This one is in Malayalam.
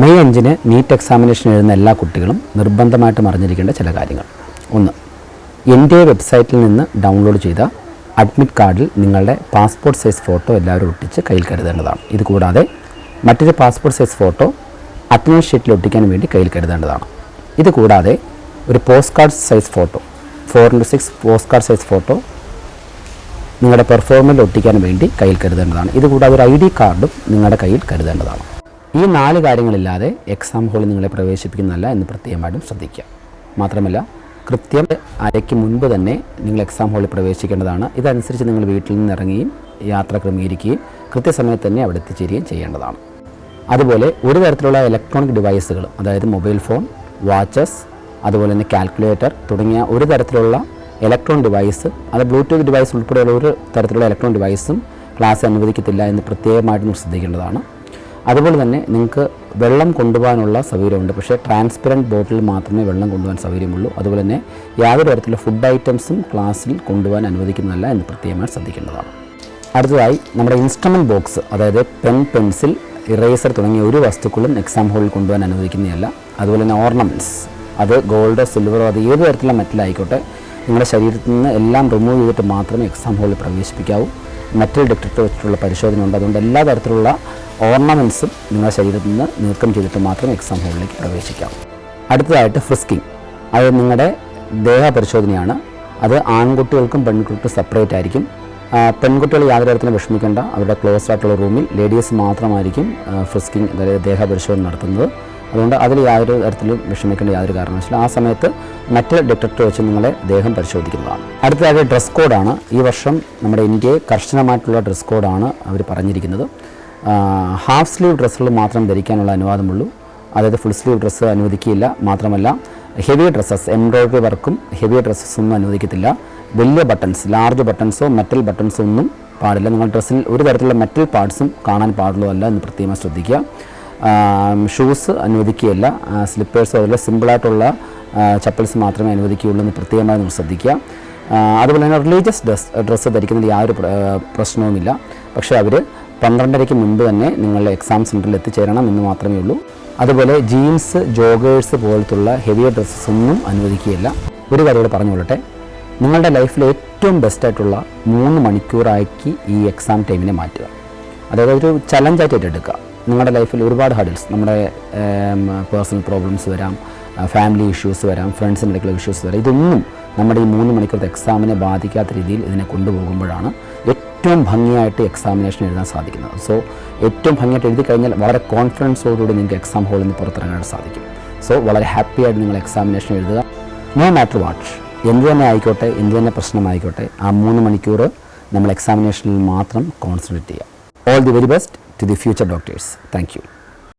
മെയ് അഞ്ചിന് നീറ്റ് എക്സാമിനേഷൻ എഴുതുന്ന എല്ലാ കുട്ടികളും നിർബന്ധമായിട്ടും അറിഞ്ഞിരിക്കേണ്ട ചില കാര്യങ്ങൾ. ഒന്ന് എന്റെ വെബ്സൈറ്റിൽ നിന്ന് ഡൗൺലോഡ് ചെയ്ത അഡ്മിറ്റ് കാർഡിൽ നിങ്ങളുടെ പാസ്പോർട്ട് സൈസ് ഫോട്ടോ എല്ലാവരും ഒട്ടിച്ച് കയ്യിൽ കരുതേണ്ടതാണ്. ഇത് കൂടാതെ മറ്റൊരു പാസ്പോർട്ട് സൈസ് ഫോട്ടോ അറ്റൻഡൻസ് ഷീറ്റിൽ ഒട്ടിക്കാൻ വേണ്ടി കയ്യിൽ കരുതേണ്ടതാണ്. ഇത് കൂടാതെ ഒരു post card size photo four into six post card size photo നിങ്ങളുടെ പെർഫോമൻസ് ഒട്ടിക്കാൻ വേണ്ടി കയ്യിൽ കരുതേണ്ടതാണ്. ഇതുകൂടാതെ ഒരു ഐ ഡി കാർഡും നിങ്ങളുടെ കയ്യിൽ കരുതേണ്ടതാണ്. ഈ നാല് കാര്യങ്ങളില്ലാതെ എക്സാം ഹോളിൽ നിങ്ങളെ പ്രവേശിപ്പിക്കുന്നതല്ല എന്ന് പ്രത്യേകമായിട്ടും ശ്രദ്ധിക്കുക. മാത്രമല്ല കൃത്യം അരയ്ക്ക് മുൻപ് തന്നെ നിങ്ങൾ എക്സാം ഹോളിൽ പ്രവേശിക്കേണ്ടതാണ്. ഇതനുസരിച്ച് നിങ്ങൾ വീട്ടിൽ നിന്ന് ഇറങ്ങുകയും യാത്ര ക്രമീകരിക്കുകയും കൃത്യസമയത്ത് തന്നെ അവിടെ എത്തിച്ചേരുകയും ചെയ്യേണ്ടതാണ്. അതുപോലെ ഒരു തരത്തിലുള്ള ഇലക്ട്രോണിക് ഡിവൈസുകൾ അതായത് മൊബൈൽ ഫോൺ വാച്ചസ് അതുപോലെ തന്നെ കാൽക്കുലേറ്റർ തുടങ്ങിയ ഒരു തരത്തിലുള്ള ഇലക്ട്രോൺ ഡിവൈസ് അത് ബ്ലൂടൂത്ത് ഡിവൈസ് ഉൾപ്പെടെയുള്ള ഒരു തരത്തിലുള്ള ഇലക്ട്രോൺ ഡിവൈസും ക്ലാസ് അനുവദിക്കത്തില്ല എന്ന് പ്രത്യേകമായിട്ട് ശ്രദ്ധിക്കേണ്ടതാണ്. അതുപോലെ തന്നെ നിങ്ങൾക്ക് വെള്ളം കൊണ്ടുപോകാനുള്ള സൗകര്യമുണ്ട്. പക്ഷേ ട്രാൻസ്പെറന്റ് ബോട്ടിൽ മാത്രമേ വെള്ളം കൊണ്ടുപോകാൻ സൗകര്യമുള്ളൂ. അതുപോലെ തന്നെ യാതൊരു തരത്തിലുള്ള ഫുഡ് ഐറ്റംസും ക്ലാസ്സിൽ കൊണ്ടുപോകാൻ അനുവദിക്കുന്നതല്ല എന്ന് പ്രത്യേകമായി ശ്രദ്ധിക്കേണ്ടതാണ്. അടുത്തതായി നമ്മുടെ ഇൻസ്ട്രുമെന്റ് ബോക്സ് അതായത് പെൻ പെൻസിൽ ഇറേസർ തുടങ്ങിയ ഒരു വസ്തുക്കളും എക്സാം ഹോളിൽ കൊണ്ടുപോകാൻ അനുവദിക്കുന്നതല്ല. അതുപോലെ തന്നെ ഓർണമെന്റ്സ് അത് ഗോൾഡോ സിൽവറോ അത് ഏത് തരത്തിലുള്ള മെറ്റലായിക്കോട്ടെ നിങ്ങളുടെ ശരീരത്തിൽ നിന്ന് എല്ലാം റിമൂവ് ചെയ്തിട്ട് മാത്രമേ എക്സാം ഹോളിൽ പ്രവേശിപ്പിക്കാവൂ. മെറ്റൽ ഡിറ്റക്ടർ വെച്ചിട്ടുള്ള പരിശോധന ഉണ്ട് അതുകൊണ്ട് എല്ലാ തരത്തിലുള്ള ഓർണമെന്റ്സും നിങ്ങളുടെ ശരീരത്തിൽ നിന്ന് നീക്കം ചെയ്തിട്ട് മാത്രം എക്സാം ഹോളിലേക്ക് പ്രവേശിക്കാം. അടുത്തതായിട്ട് ഫ്രിസ്കിങ് അത് നിങ്ങളുടെ ദേഹ പരിശോധനയാണ് അത് ആൺകുട്ടികൾക്കും പെൺകുട്ടികൾക്കും സെപ്പറേറ്റ് ആയിരിക്കും. പെൺകുട്ടികൾ യാതൊരു തരത്തിലും വിഷമിക്കേണ്ട. അവരുടെ ക്ലോസ്ഡ് ആയിട്ടുള്ള റൂമിൽ ലേഡീസ് മാത്രമായിരിക്കും ഫ്രിസ്കിങ് അതായത് ദേഹ പരിശോധന നടത്തുന്നത്. അതുകൊണ്ട് അതിൽ യാതൊരു തരത്തിലും വിഷമിക്കേണ്ട യാതൊരു കാരണവശാലും ആ സമയത്ത് മെറ്റൽ ഡിറ്റക്ടർ വെച്ച് നിങ്ങളെ ദേഹം പരിശോധിക്കുന്നതാണ്. അടുത്തതായിട്ട് ഡ്രസ് കോഡാണ് ഈ വർഷം നമ്മുടെ ഇന്ത്യയെ കർശനമായിട്ടുള്ള ഡ്രസ് കോഡാണ് അവർ പറഞ്ഞിരിക്കുന്നത്. ഹാഫ് സ്ലീവ് ഡ്രസ്സുകൾ മാത്രം ധരിക്കാനുള്ള അനുവാദമുള്ളൂ. അതായത് ഫുൾ സ്ലീവ് ഡ്രസ്സ് അനുവദിക്കില്ല. മാത്രമല്ല ഹെവി ഡ്രസ്സസ് എംബ്രോയ്ഡറി വർക്കും ഹെവി ഡ്രസ്സസ് ഒന്നും അനുവദിക്കത്തില്ല. വലിയ ബട്ടൺസ് ലാർജ് ബട്ടൺസോ മെറ്റൽ ബട്ടൺസോ ഒന്നും പാടില്ല. നിങ്ങൾ ഡ്രസ്സിൽ ഒരു തരത്തിലുള്ള മെറ്റൽ പാർട്സും കാണാൻ പാടുള്ളതല്ല എന്ന് പ്രത്യേകം ശ്രദ്ധിക്കുക. ഷൂസ് അനുവദിക്കുകയില്ല. സ്ലിപ്പേഴ്സോ അതുപോലെ സിമ്പിളായിട്ടുള്ള ചപ്പൽസ് മാത്രമേ അനുവദിക്കുകയുള്ളൂ എന്ന് പ്രത്യേകമായി നിങ്ങൾ ശ്രദ്ധിക്കുക. അതുപോലെ തന്നെ റിലീജിയസ് ഡ്രസ് ഡ്രസ്സ് ധരിക്കുന്നതിൽ യാതൊരു പ്രശ്നവുമില്ല. പക്ഷേ അവർ പന്ത്രണ്ടരയ്ക്ക് മുൻപ് തന്നെ നിങ്ങളുടെ എക്സാം സെന്ററിൽ എത്തിച്ചേരണം എന്ന് മാത്രമേ ഉള്ളൂ. അതുപോലെ ജീൻസ് ജോഗേഴ്സ് പോലത്തുള്ള ഹെവിയർ ഡ്രസ്സസ് ഒന്നും അനുവദിക്കുകയില്ല. ഒരു കാര്യം പറഞ്ഞുകൊള്ളട്ടെ നിങ്ങളുടെ ലൈഫിൽ ഏറ്റവും ബെസ്റ്റായിട്ടുള്ള മൂന്ന് മണിക്കൂറാക്കി ഈ എക്സാം ടൈമിനെ മാറ്റുക. അതായത് ഒരു ചലഞ്ചായിട്ട് ഏറ്റെടുക്കുക. നിങ്ങളുടെ ലൈഫിൽ ഒരുപാട് ഹഡിൽസ് നമ്മുടെ പേഴ്സണൽ പ്രോബ്ലംസ് വരാം ഫാമിലി ഇഷ്യൂസ് വരാം ഫ്രണ്ട്സിന്റെ ഇഷ്യൂസ് വരാം. ഇതൊന്നും നമ്മുടെ ഈ മൂന്ന് മണിക്കൂർ എക്സാമിനെ ബാധിക്കാത്ത രീതിയിൽ ഇതിനെ കൊണ്ടുപോകുമ്പോഴാണ് ഏറ്റവും ഭംഗിയായിട്ട് എക്സാമിനേഷൻ എഴുതാൻ സാധിക്കുന്നത്. സോ ഏറ്റവും ഭംഗിയായിട്ട് എഴുതി കഴിഞ്ഞാൽ വളരെ കോൺഫിഡൻസോടുകൂടി നിങ്ങൾക്ക് എക്സാം ഹോളിൽ നിന്ന് പുറത്തിറങ്ങാനായിട്ട് സാധിക്കും. സോ വളരെ ഹാപ്പിയായിട്ട് നിങ്ങൾ എക്സാമിനേഷൻ എഴുതുക. നോ മാറ്റർ വാട്ട് എന്ത് തന്നെ ആയിക്കോട്ടെ എന്ത് തന്നെ പ്രശ്നമായിക്കോട്ടെ ആ മൂന്ന് മണിക്കൂർ നമ്മൾ എക്സാമിനേഷനിൽ മാത്രം കോൺസെൻട്രേറ്റ് ചെയ്യുക. All the very best to the future doctors thank